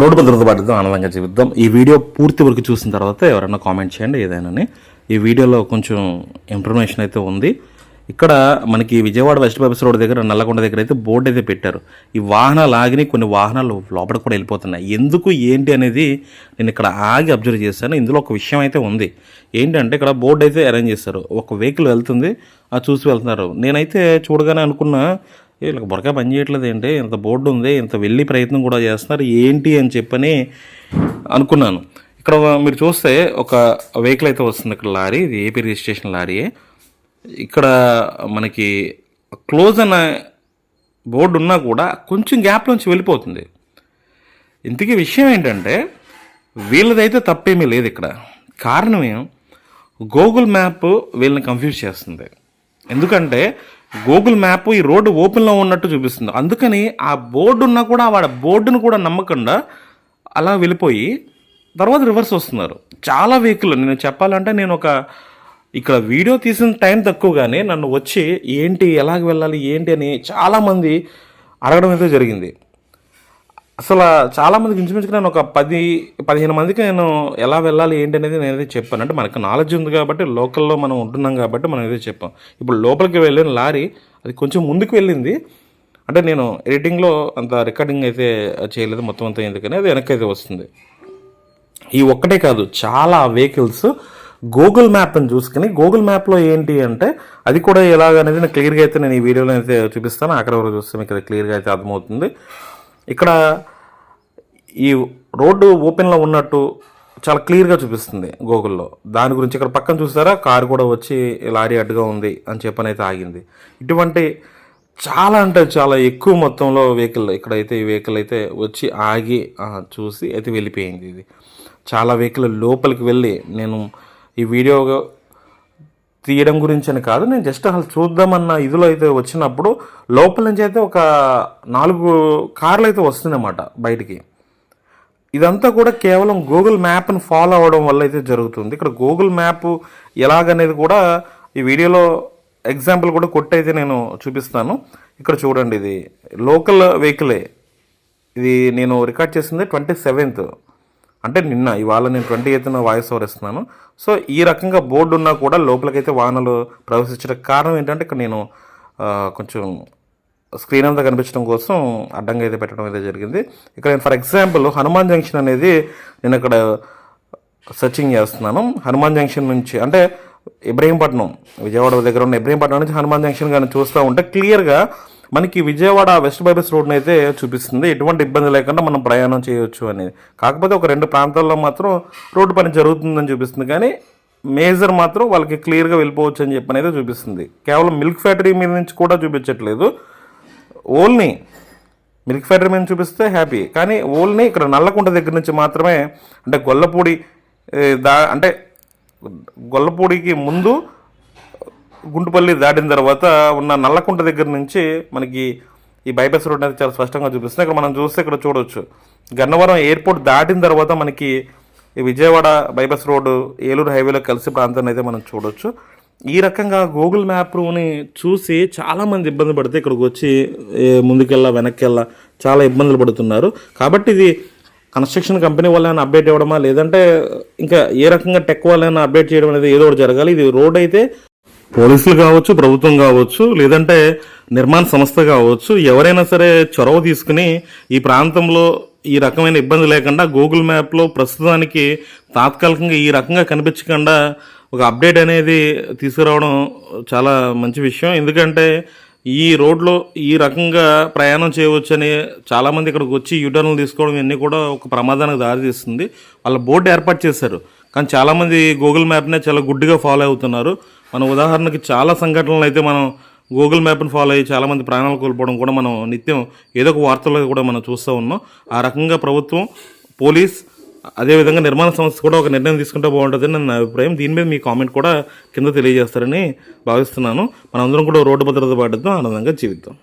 Road భద్రత ఆనందంగా జీవిద్దాం. ఈ వీడియో పూర్తి వరకు చూసిన తర్వాత ఎవరైనా కామెంట్ చేయండి ఏదైనా. ఈ వీడియోలో కొంచెం ఇన్ఫర్మేషన్ అయితే ఉంది. ఇక్కడ మనకి విజయవాడ వెస్ట్ బైపాస్ రోడ్ దగ్గర నల్లగొండ దగ్గర అయితే బోర్డు అయితే పెట్టారు. ఈ వాహనాలు ఆగినాయి కొన్ని వాహనాలు లోపల కూడా వెళ్ళిపోతున్నాయి. ఎందుకు ఏంటి అనేది నేను ఇక్కడ ఆగి అబ్జర్వ్ చేశాను. ఇందులో ఒక విషయం అయితే ఉంది. ఏంటంటే ఇక్కడ బోర్డు అయితే అరేంజ్ చేస్తారు ఒక వెహికల్ వెళ్తుంది అది చూసి వెళ్తున్నారు. నేనైతే చూడగానే అనుకున్నా వీళ్ళకి బొరగా పని చేయట్లేదు ఏంటి? ఇంత బోర్డు ఉంది ఇంత వెళ్ళి ప్రయత్నం కూడా చేస్తున్నారు ఏంటి అని చెప్పని అనుకున్నాను. ఇక్కడ మీరు చూస్తే ఒక వెహికల్ అయితే వస్తుంది ఇక్కడ లారీ ఇది ఏపీ రిజిస్ట్రేషన్ లారీయే ఇక్కడ మనకి క్లోజ్ అన్న బోర్డు ఉన్నా కూడా కొంచెం గ్యాప్ నుంచి వెళ్ళిపోతుంది. ఇంతకీ విషయం ఏంటంటే వీళ్ళదైతే తప్పేమీ లేదు ఇక్కడ. కారణం గూగుల్ మ్యాప్ వీళ్ళని కన్ఫ్యూజ్ చేస్తుంది. ఎందుకంటే గూగుల్ మ్యాప్ ఈ రోడ్డు ఓపెన్లో ఉన్నట్టు చూపిస్తుంది. అందుకని ఆ బోర్డు ఉన్నా కూడా వాడు బోర్డును కూడా నమ్మకుండా అలా వెళ్ళిపోయి తర్వాత రివర్స్ వస్తున్నారు. చాలా వెహికల్ నేను చెప్పాలంటే నేను ఒక ఇక్కడ వీడియో తీసిన టైం తక్కువగానే నన్ను వచ్చి ఏంటి ఎలాగ వెళ్ళాలి? ఏంటి? అని చాలామంది అడగడం అయితే జరిగింది. అసలు చాలామందికి ఇంచుమించుకు నేను ఒక పది పదిహేను మందికి నేను ఎలా వెళ్ళాలి ఏంటి అనేది నేను అయితే చెప్పాను. అంటే మనకు నాలెడ్జ్ ఉంది కాబట్టి లోకల్లో మనం ఉంటున్నాం కాబట్టి మనం అయితే చెప్పాం. ఇప్పుడు లోపలికి వెళ్ళిన లారీ అది కొంచెం ముందుకు వెళ్ళింది. అంటే నేను ఎడిటింగ్లో అంత రికార్డింగ్ అయితే చేయలేదు మొత్తం అంతా ఎందుకని అది వెనక్కి అయితే వస్తుంది. ఈ ఒక్కటే కాదు చాలా వెహికల్స్ గూగుల్ మ్యాప్ని చూసుకుని గూగుల్ మ్యాప్లో ఏంటి అంటే అది కూడా ఎలాగనేది నేను క్లియర్గా అయితే నేను ఈ వీడియోలో అయితే చూపిస్తాను. అక్కడ వరకు చూస్తే మీకు అది క్లియర్గా అయితే అర్థమవుతుంది. ఇక్కడ ఈ రోడ్డు ఓపెన్లో ఉన్నట్టు చాలా క్లియర్గా చూపిస్తుంది గూగుల్లో. దాని గురించి ఇక్కడ పక్కన చూసారా? కారు కూడా వచ్చి లారీ అడ్డుగా ఉంది అని చెప్పని అయితే ఆగింది. ఇటువంటి చాలా అంటే చాలా ఎక్కువ మొత్తంలో వెహికల్ ఇక్కడైతే ఈ వెహికల్ అయితే వచ్చి ఆగి చూసి అయితే వెళ్ళిపోయింది ఇది. చాలా వెహికల్ లోపలికి వెళ్ళి నేను ఈ వీడియో తీయడం గురించి అని కాదు. నేను జస్ట్ అసలు చూద్దామన్న ఇదిలో అయితే వచ్చినప్పుడు లోపల నుంచి అయితే ఒక నాలుగు కార్లు అయితే వస్తుందన్నమాట బయటికి. ఇదంతా కూడా కేవలం గూగుల్ మ్యాప్ని ఫాలో అవ్వడం వల్ల అయితే జరుగుతుంది. ఇక్కడ గూగుల్ మ్యాప్ ఎలాగనేది కూడా ఈ వీడియోలో ఎగ్జాంపుల్ కూడా కొట్టయితే నేను చూపిస్తాను. ఇక్కడ చూడండి ఇది. లోకల్ వెహికలే ఇది నేను రికార్డ్ చేసింది ట్వంటీ సెవెంత్ అంటే నిన్న ఇవాళ నేను ట్వంటీ ఎయిత్న వాయిస్ ఓవర్ ఇస్తున్నాను. సో ఈ రకంగా బోర్డు ఉన్నా కూడా లోపలికైతే వాహనాలు ప్రవేశించడానికి కారణం ఏంటంటే ఇక్కడ నేను కొంచెం స్క్రీన్ అంతా కనిపించడం కోసం అడ్డంగా అయితే పెట్టడం అయితే జరిగింది. ఇక్కడ నేను ఫర్ ఎగ్జాంపుల్ హనుమాన్ జంక్షన్ అనేది నేను ఇక్కడ సర్చింగ్ చేస్తున్నాను. హనుమాన్ జంక్షన్ నుంచి అంటే ఇబ్రహీంపట్నం విజయవాడ దగ్గర ఉన్న ఇబ్రహీంపట్నం నుంచి హనుమాన్ జంక్షన్ కానీ చూస్తూ ఉంటే క్లియర్గా మనకి విజయవాడ వెస్ట్ బైపాస్ రోడ్ని అయితే చూపిస్తుంది. ఎటువంటి ఇబ్బంది లేకుండా మనం ప్రయాణం చేయొచ్చు అనేది. కాకపోతే ఒక రెండు ప్రాంతాల్లో మాత్రం రోడ్డు పని జరుగుతుందని చూపిస్తుంది. కానీ మేజర్ మాత్రం వాళ్ళకి క్లియర్గా వెళ్ళిపోవచ్చు అని చెప్పి అనేది చూపిస్తుంది. కేవలం మిల్క్ ఫ్యాక్టరీ మీద నుంచి కూడా చూపించట్లేదు. ఓన్లీ మిల్క్ ఫ్యాక్టరీ మీద చూపిస్తే హ్యాపీ. కానీ ఓన్లీ ఇక్కడ నల్లకుంట దగ్గర నుంచి మాత్రమే అంటే గొల్లపూడి దా అంటే గొల్లపూడికి ముందు గుంటుపల్లి దాటిన తర్వాత ఉన్న నల్లకుంట దగ్గర నుంచి మనకి ఈ బైపాస్ రోడ్ అనేది చాలా స్పష్టంగా చూపిస్తుంది. ఇక్కడ మనం చూస్తే ఇక్కడ చూడవచ్చు గన్నవరం ఎయిర్పోర్ట్ దాటిన తర్వాత మనకి ఈ విజయవాడ బైపాస్ రోడ్డు ఏలూరు హైవేలో కలిసి ప్రాంతాన్ని అయితే మనం చూడవచ్చు ఈ రకంగా గూగుల్ మ్యాప్ని చూసి చాలామంది ఇబ్బంది పడితే ఇక్కడికి వచ్చి ముందుకెళ్ళా వెనక్కెళ్ళా చాలా ఇబ్బందులు పడుతున్నారు. కాబట్టి ఇది కన్స్ట్రక్షన్ కంపెనీ వాళ్ళని అప్డేట్ ఇవ్వడమా? లేదంటే ఇంకా ఏ రకంగా టెక్ వాళ్ళైనా అప్డేట్ చేయడం అనేది ఏదో ఒకటి జరగాలి. ఇది రోడ్ అయితే పోలీసులు కావచ్చు ప్రభుత్వం కావచ్చు లేదంటే నిర్మాణ సంస్థ కావచ్చు ఎవరైనా సరే చొరవ తీసుకుని ఈ ప్రాంతంలో ఈ రకమైన ఇబ్బంది లేకుండా గూగుల్ మ్యాప్లో ప్రస్తుతానికి తాత్కాలికంగా ఈ రకంగా కనిపించకుండా ఒక అప్డేట్ అనేది తీసుకురావడం చాలా మంచి విషయం. ఎందుకంటే ఈ రోడ్లో ఈ రకంగా ప్రయాణం చేయవచ్చని చాలామంది ఇక్కడికి వచ్చి యూటర్న్లు తీసుకోవడం ఇవన్నీ కూడా ఒక ప్రమాదానికి దారితీస్తుంది. వాళ్ళ బోర్డు ఏర్పాటు చేశారు. కానీ చాలామంది గూగుల్ మ్యాప్నే చాలా గుడ్డిగా ఫాలో అవుతున్నారు. మనం ఉదాహరణకి చాలా సంఘటనలు అయితే మనం గూగుల్ మ్యాప్ని ఫాలో అయ్యి చాలామంది ప్రాణాలు కోల్పోవడం కూడా మనం నిత్యం ఏదో ఒక వార్తల్లో కూడా మనం చూస్తూ ఉన్నాం. ఆ రకంగా ప్రభుత్వం పోలీస్ అదేవిధంగా నిర్మాణ సంస్థ కూడా ఒక నిర్ణయం తీసుకుంటే బాగుంటుందని నా అభిప్రాయం. దీని మీద మీ కామెంట్ కూడా కింద తెలియజేస్తారని భావిస్తున్నాను. మనందరం కూడా రోడ్డు భద్రత పాటిద్దాం. ఆనందంగా జీవిద్దాం.